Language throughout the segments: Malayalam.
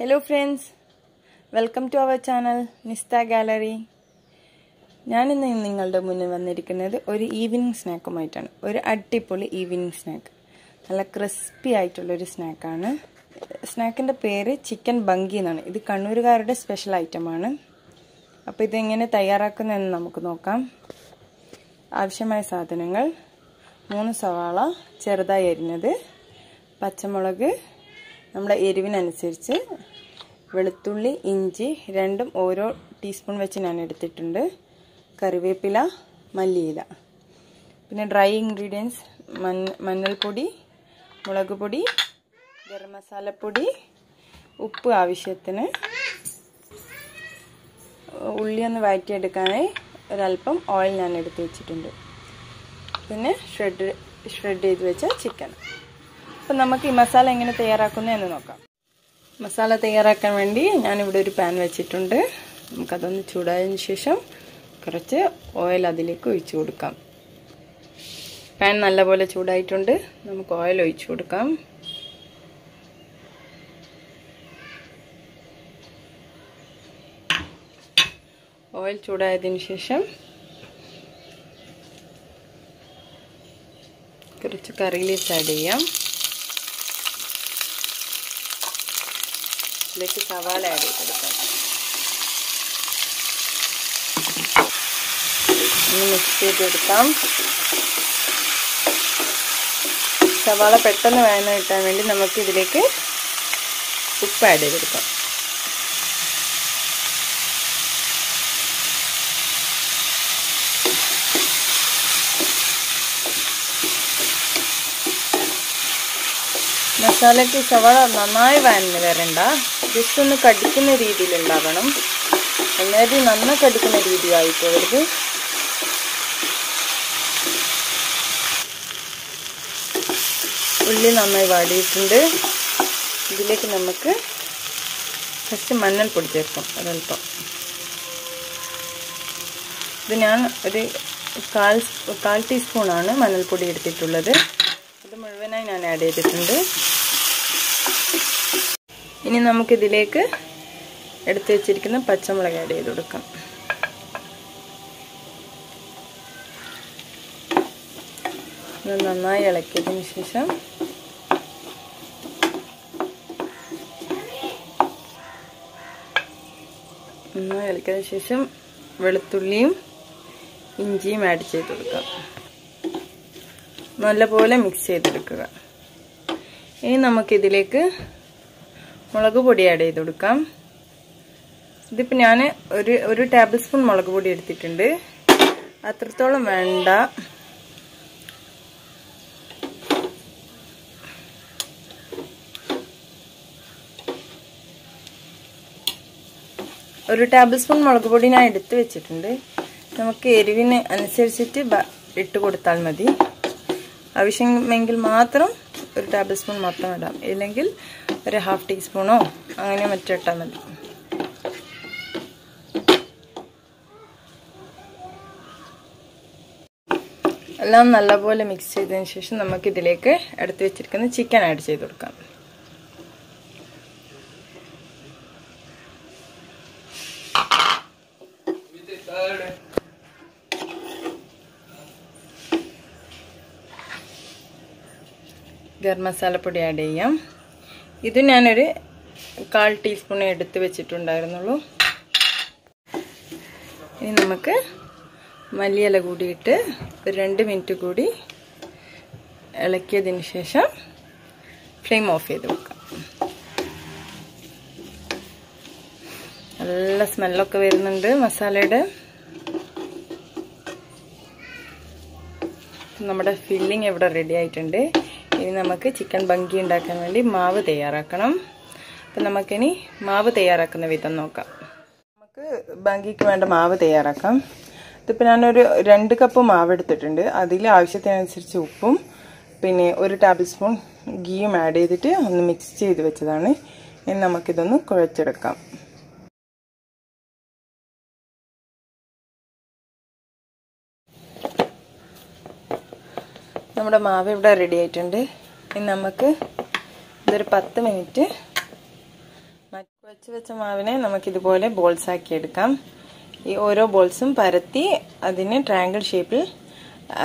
Hello friends welcome to our channel Nistha gallery ഞാനിന്ന് നിങ്ങളുടെ മുന്നിൽ വന്നിരിക്കുന്നത് ഒരു ഈവനിങ് സ്നാക്കുമായിട്ടാണ് ഒരു അടിപൊളി ഈവനിങ് സ്നാക്ക് നല്ല ക്രിസ്പി ആയിട്ടുള്ളൊരു സ്നാക്കാണ് സ്നാക്കിന്റെ പേര് ചിക്കൻ ബങ്കി എന്നാണ്. ഇത് കണ്ണൂരുകാരുടെ സ്പെഷ്യൽ ഐറ്റമാണ് അപ്പോൾ ഇതെങ്ങനെ തയ്യാറാക്കുന്നതെന്ന് നമുക്ക് നോക്കാം. ആവശ്യമായ സാധനങ്ങൾ മൂന്ന് സവാള ചെറുതായി അരിഞ്ഞത് പച്ചമുളക് നമ്മുടെ എരിവിനനുസരിച്ച് വെളുത്തുള്ളി ഇഞ്ചി രണ്ടും ഓരോ ടീസ്പൂൺ വെച്ച് ഞാൻ എടുത്തിട്ടുണ്ട് കറിവേപ്പില മല്ലിയില. പിന്നെ ഡ്രൈ ഇൻഗ്രീഡിയൻസ് മഞ്ഞ മഞ്ഞൾപ്പൊടി മുളക് പൊടി ഗരം മസാലപ്പൊടി ഉപ്പ് ആവശ്യത്തിന്. ഉള്ളി ഒന്ന് വഴറ്റിയെടുക്കാനായി ഒരല്പം ഓയിൽ ഞാൻ എടുത്ത് വെച്ചിട്ടുണ്ട്. പിന്നെ ഷ്രെഡ് ഷ്രെഡ് ചെയ്ത് വെച്ച ചിക്കൻ അപ്പം നമുക്ക് ഈ മസാല എങ്ങനെ തയ്യാറാക്കുന്നത് എന്ന് നോക്കാം. മസാല തയ്യാറാക്കാൻ വേണ്ടി ഞാനിവിടെ ഒരു പാൻ വെച്ചിട്ടുണ്ട്. നമുക്കതൊന്ന് ചൂടായതിനു ശേഷം കുറച്ച് ഓയിൽ അതിലേക്ക് ഒഴിച്ചു കൊടുക്കാം. പാൻ നല്ലപോലെ ചൂടായിട്ടുണ്ട്. നമുക്ക് ഓയിൽ ഒഴിച്ചു കൊടുക്കാം. ഓയിൽ ചൂടായതിന് ശേഷം കുറച്ച് കറി ലീവ്സ് ആഡ് ചെയ്യാം. ഇതിലേക്ക് സവാള ആഡ് ചെയ്ത് കൊടുക്കാം. മിക്സ് ചെയ്തെടുക്കാം സവാള പെട്ടെന്ന് വേണം കിട്ടാൻ വേണ്ടി നമുക്ക് ഇതിലേക്ക് ഉപ്പ് ആഡ് ചെയ്ത് കൊടുക്കാം. മസാലയ്ക്ക് സവാള നന്നായി വഴന്ന് വരണ്ട. ജസ്റ്റ് ഒന്ന് കടിക്കുന്ന രീതിയിൽ ഉണ്ടാകണം. എല്ലാവരും നന്നായി കടിക്കുന്ന രീതി പോകരുത് ഉള്ളി നന്നായി വാടിയിട്ടുണ്ട്. ഇതിലേക്ക് നമുക്ക് ഫസ്റ്റ് മഞ്ഞൾപ്പൊടി ചേർക്കാം ഒരൽപ്പം ഇത് ഞാൻ ഒരു കാൽ കാൽ ടീസ്പൂണാണ് മഞ്ഞൾപ്പൊടി എടുത്തിട്ടുള്ളത്. ഇത് മുഴുവനായി ഞാൻ ആഡ് ചെയ്തിട്ടുണ്ട്. ഇനി നമുക്കിതിലേക്ക് എടുത്തു വെച്ചിരിക്കുന്ന പച്ചമുളക് ആഡ് ചെയ്ത് കൊടുക്കാം. നന്നായി ഇളക്കിയതിന് ശേഷം നന്നായി ഇളക്കിയതിന് ശേഷം വെളുത്തുള്ളിയും ഇഞ്ചിയും ആഡ് ചെയ്ത് കൊടുക്കാം. നല്ലപോലെ മിക്സ് ചെയ്തെടുക്കുക. ഇനി നമുക്കിതിലേക്ക് മുളക് പൊടി ആഡ് ചെയ്ത് കൊടുക്കാം. ഇതിപ്പോൾ ഞാൻ ഒരു ഒരു ടേബിൾ സ്പൂൺ മുളക് പൊടി എടുത്തിട്ടുണ്ട്. അത്രത്തോളം വേണ്ട. ഒരു ടേബിൾ സ്പൂൺ മുളക് പൊടി ഞാൻ എടുത്ത് വെച്ചിട്ടുണ്ട്. നമുക്ക് എരിവിന് അനുസരിച്ചിട്ട് ഇട്ട് കൊടുത്താൽ മതി. ആവശ്യമെങ്കിൽ മാത്രം ഒരു ടേബിൾ സ്പൂൺ മാത്രം ഇടാം. ഇല്ലെങ്കിൽ ഒരു ഹാഫ് ടീസ്പൂണോ അങ്ങനെ മറ്റോ ഇട്ടാൽ മതി. എല്ലാം നല്ലപോലെ മിക്സ് ചെയ്തതിന് ശേഷം നമുക്കിതിലേക്ക് എടുത്ത് വെച്ചിരിക്കുന്ന ചിക്കൻ ആഡ് ചെയ്ത് കൊടുക്കാം. ഗരം മസാലപ്പൊടി ആഡ് ചെയ്യാം. ഇത് ഞാനൊരു കാൽ ടീസ്പൂൺ എടുത്ത് വെച്ചിട്ടുണ്ടായിരുന്നുള്ളൂ. ഇനി നമുക്ക് മല്ലിയില കൂടിയിട്ട് ഒരു രണ്ട് മിനിറ്റ് കൂടി ഇളക്കിയതിന് ശേഷം ഫ്ലെയിം ഓഫ് ചെയ്ത് വെക്കാം. നല്ല സ്മെല്ലൊക്കെ വരുന്നുണ്ട് മസാലയുടെ. നമ്മുടെ ഫില്ലിംഗ് ഇവിടെ റെഡി ആയിട്ടുണ്ട്. ഇനി നമുക്ക് ചിക്കൻ ബങ്കി ഉണ്ടാക്കാൻ വേണ്ടി മാവ് തയ്യാറാക്കണം. അപ്പം നമുക്കിനി മാവ് തയ്യാറാക്കുന്ന വിധം നോക്കാം. നമുക്ക് ബങ്കിക്ക് വേണ്ട മാവ് തയ്യാറാക്കാം. ഇതിപ്പോൾ ഞാനൊരു രണ്ട് കപ്പ് മാവ് എടുത്തിട്ടുണ്ട്. അതിൽ ആവശ്യത്തിനനുസരിച്ച് ഉപ്പും പിന്നെ ഒരു ടേബിൾ സ്പൂൺ ഗീയും ആഡ് ചെയ്തിട്ട് ഒന്ന് മിക്സ് ചെയ്ത് വെച്ചതാണ്. ഇനി നമുക്കിതൊന്ന് കുഴച്ചെടുക്കാം. നമ്മുടെ മാവ് ഇവിടെ റെഡി ആയിട്ടുണ്ട്. ഇനി നമുക്ക് ഇതൊരു പത്ത് മിനിറ്റ് കുഴച്ച് വെച്ച മാവിനെ നമുക്കിതുപോലെ ബോൾസ് ആക്കി എടുക്കാം. ഈ ഓരോ ബോൾസും പരത്തി അതിന് ട്രയാങ്കിൾ ഷേപ്പിൽ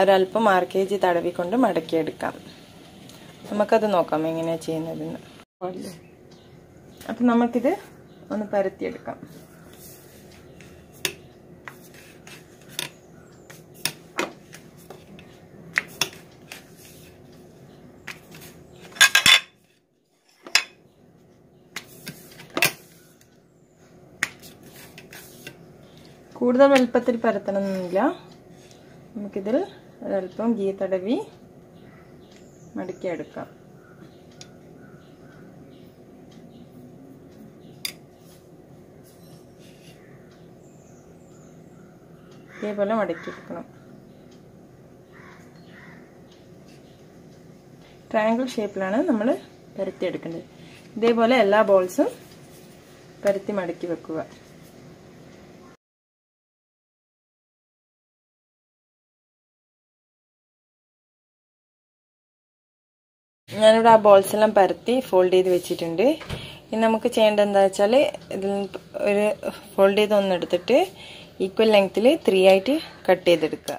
ഒരല്പം മാർക്കേജ് തടവിക്കൊണ്ട് മടക്കിയെടുക്കാം നമുക്കത് നോക്കാം എങ്ങനെയാണ് ചെയ്യുന്നതെന്ന്. അപ്പം നമുക്കിത് ഒന്ന് പരത്തിയെടുക്കാം കൂടുതൽ വലുപ്പത്തിൽ പരത്തണമെന്നില്ല. നമുക്കിതിൽ ഒരല്പം ഗീ തടവി മടക്കിയെടുക്കാം. ഇതേപോലെ മടക്കിയെടുക്കണം. ട്രയാങ്കിൾ ഷേപ്പിലാണ് നമ്മൾ പരത്തിയെടുക്കേണ്ടത്. ഇതേപോലെ എല്ലാ ബോൾസും പരത്തി മടക്കി വെക്കുക. ഞാനിവിടെ ആ ബോൾസ് എല്ലാം പരത്തി ഫോൾഡ് ചെയ്ത് വെച്ചിട്ടുണ്ട്. ഇനി നമുക്ക് ചെയ്യേണ്ടത് എന്താ വെച്ചാൽ ഇതിൽ ഒരു ഫോൾഡ് ചെയ്ത് ഒന്ന് എടുത്തിട്ട് ഈക്വൽ ലെങ്ത്തിൽ ത്രീ ആയിട്ട് കട്ട് ചെയ്തെടുക്കുക.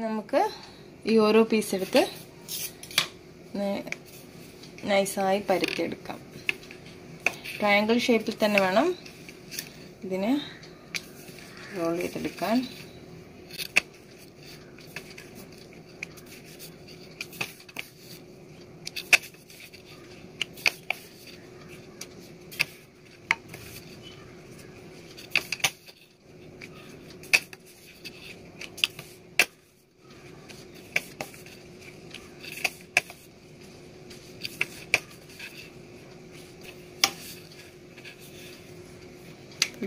നമുക്ക് ഈ ഓരോ പീസ് എടുത്ത് നൈസായി പരത്തിയെടുക്കാം. ട്രയാങ്കിൾ ഷേപ്പിൽ തന്നെ വേണം ഇതിനെ റോൾ ചെയ്തെടുക്കാൻ.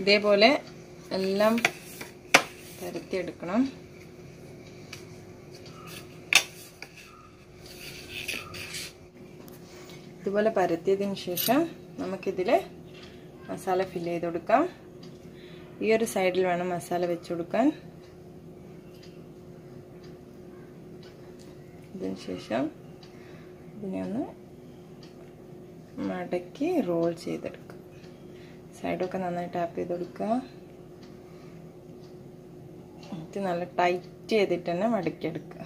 ഇതേപോലെ എല്ലാം പരത്തിയെടുക്കണം. ഇതുപോലെ പരത്തിയതിന് ശേഷം നമുക്കിതിൽ മസാല ഫില്ല് ചെയ്ത് കൊടുക്കാം. ഈ ഒരു സൈഡിൽ വേണം മസാല വെച്ച് കൊടുക്കാൻ. ഇതിന് ശേഷം ഇതിനെ ഒന്ന് മടക്കി റോൾ ചെയ്തെടുക്കുക സൈഡൊക്കെ നന്നായി ടാപ്പ് ചെയ്ത് കൊടുക്കുക എന്നിട്ട് നല്ല ടൈറ്റ് ചെയ്തിട്ട് തന്നെ മടക്കിയെടുക്കുക.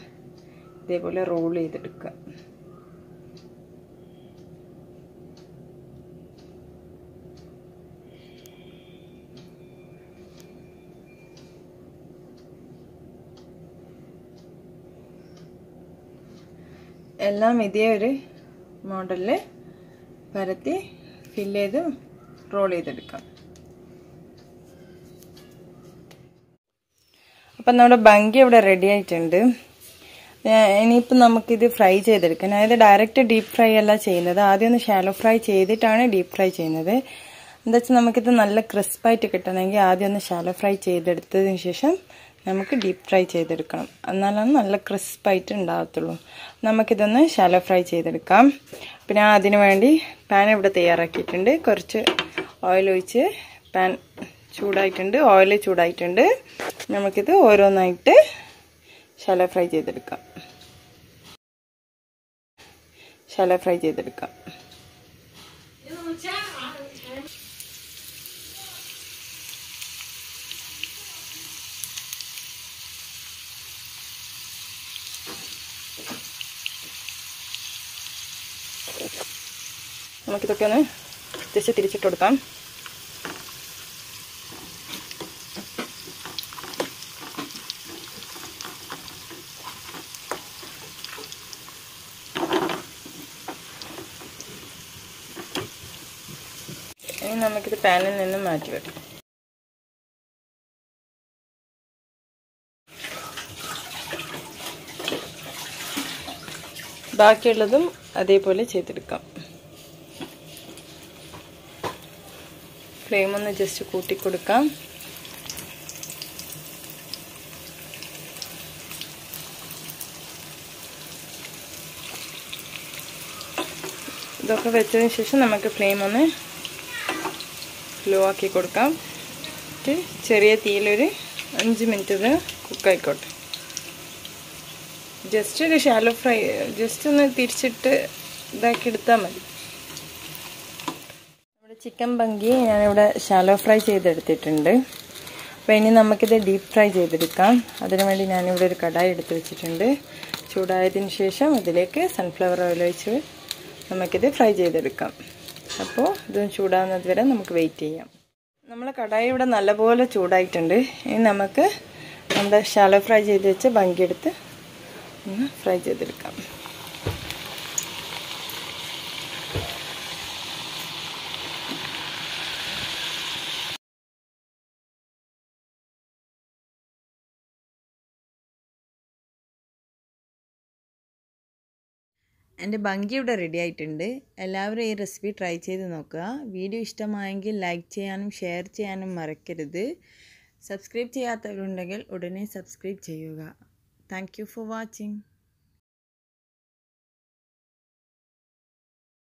ഇതേപോലെ റോൾ ചെയ്തെടുക്കുക. എല്ലാം ഇതേ ഒരു മോഡലിൽ പരത്തി ഫില്ല് ചെയ്ത് റോൾ ചെയ്തെടുക്കാം. അപ്പം നമ്മുടെ ബങ്കി ഇവിടെ റെഡി ആയിട്ടുണ്ട്. ഇനിയിപ്പം നമുക്കിത് ഫ്രൈ ചെയ്തെടുക്കാം. അതായത് ഡയറക്റ്റ് ഡീപ്പ് ഫ്രൈ അല്ല ചെയ്യുന്നത്. ആദ്യം ഒന്ന് ഷാലോ ഫ്രൈ ചെയ്തിട്ടാണ് ഡീപ്പ് ഫ്രൈ ചെയ്യുന്നത്. എന്താ വെച്ചാൽ നമുക്കിത് നല്ല ക്രിസ്പായിട്ട് കിട്ടണമെങ്കിൽ ആദ്യം ഒന്ന് ഷാലോ ഫ്രൈ ചെയ്തെടുത്തതിന് ശേഷം നമുക്ക് ഡീപ്പ് ഫ്രൈ ചെയ്തെടുക്കണം. എന്നാലാണ് നല്ല ക്രിസ്പായിട്ട് ഉണ്ടാകത്തുള്ളൂ. നമുക്കിതൊന്ന് ഷാലോ ഫ്രൈ ചെയ്തെടുക്കാം. പിന്നെ അതിനു വേണ്ടി പാൻ ഇവിടെ തയ്യാറാക്കിയിട്ടുണ്ട്. കുറച്ച് ഓയിൽ ഒഴിച്ച് പാൻ ചൂടായിട്ടുണ്ട് ഓയിൽ ചൂടായിട്ടുണ്ട്. നമുക്കിത് ഓരോന്നായിട്ട് ശല ഫ്രൈ ചെയ്തെടുക്കാം. ശല ഫ്രൈ ചെയ്തെടുക്കാം. നമുക്കിതൊക്കെ ഒന്ന് തിരിച്ച് തിരിച്ചിട്ട് കൊടുക്കാം. ഇനി നമുക്കിത് പാനിൽ നിന്ന് മാറ്റി വെക്കാം. ബാക്കിയുള്ളതും അതേപോലെ ചെയ്തെടുക്കാം. ഫ്ലെയിം ഒന്ന് ജസ്റ്റ് കൂട്ടി കൊടുക്കാം. ഇതൊക്കെ വെച്ചതിന് ശേഷം നമുക്ക് ഫ്ലെയിം ഒന്ന് ലോ ആക്കി കൊടുക്കാം. ചെറിയ തീയിലൊരു അഞ്ച് മിനിറ്റ് ഇത് കുക്കായിക്കോട്ടെ ജസ്റ്റ് ഒരു ഷാലോ ഫ്രൈ ജസ്റ്റ് ഒന്ന് തിരിച്ചിട്ട് ഇതാക്കി എടുത്താൽ മതി. ചിക്കൻ പങ്കി ഞാനിവിടെ ഷാലോ ഫ്രൈ ചെയ്തെടുത്തിട്ടുണ്ട്. അപ്പോൾ ഇനി നമുക്കിത് ഡീപ്പ് ഫ്രൈ ചെയ്തെടുക്കാം. അതിനുവേണ്ടി ഞാനിവിടെ ഒരു കടായി എടുത്ത് വെച്ചിട്ടുണ്ട്. ചൂടായതിന് ശേഷം അതിലേക്ക് സൺഫ്ലവർ ഓയിൽ ഒഴിച്ച് നമുക്കിത് ഫ്രൈ ചെയ്തെടുക്കാം. അപ്പോൾ ഇതും ചൂടാകുന്നത് വരെ നമുക്ക് വെയിറ്റ് ചെയ്യാം. നമ്മൾ കടായി ഇവിടെ നല്ലപോലെ ചൂടായിട്ടുണ്ട്. ഇനി നമുക്ക് നമ്മുടെ ഷാലോ ഫ്രൈ ചെയ്ത് വെച്ച് പങ്കിയെടുത്ത് ഒന്ന് ഫ്രൈ ചെയ്തെടുക്കാം. എന്റെ ഭംഗി ഇവിടെ റെഡി ആയിട്ടുണ്ട്. എല്ലാവരും ഈ റെസിപ്പി ട്രൈ ചെയ്ത് നോക്കുക. വീഡിയോ ഇഷ്ടമായെങ്കിൽ ലൈക്ക് ചെയ്യാനും ഷെയർ ചെയ്യാനും മറക്കരുത്. സബ്സ്ക്രൈബ് ചെയ്യാത്തവരുണ്ടെങ്കിൽ ഉടനെ സബ്സ്ക്രൈബ് ചെയ്യുക. Thank for watching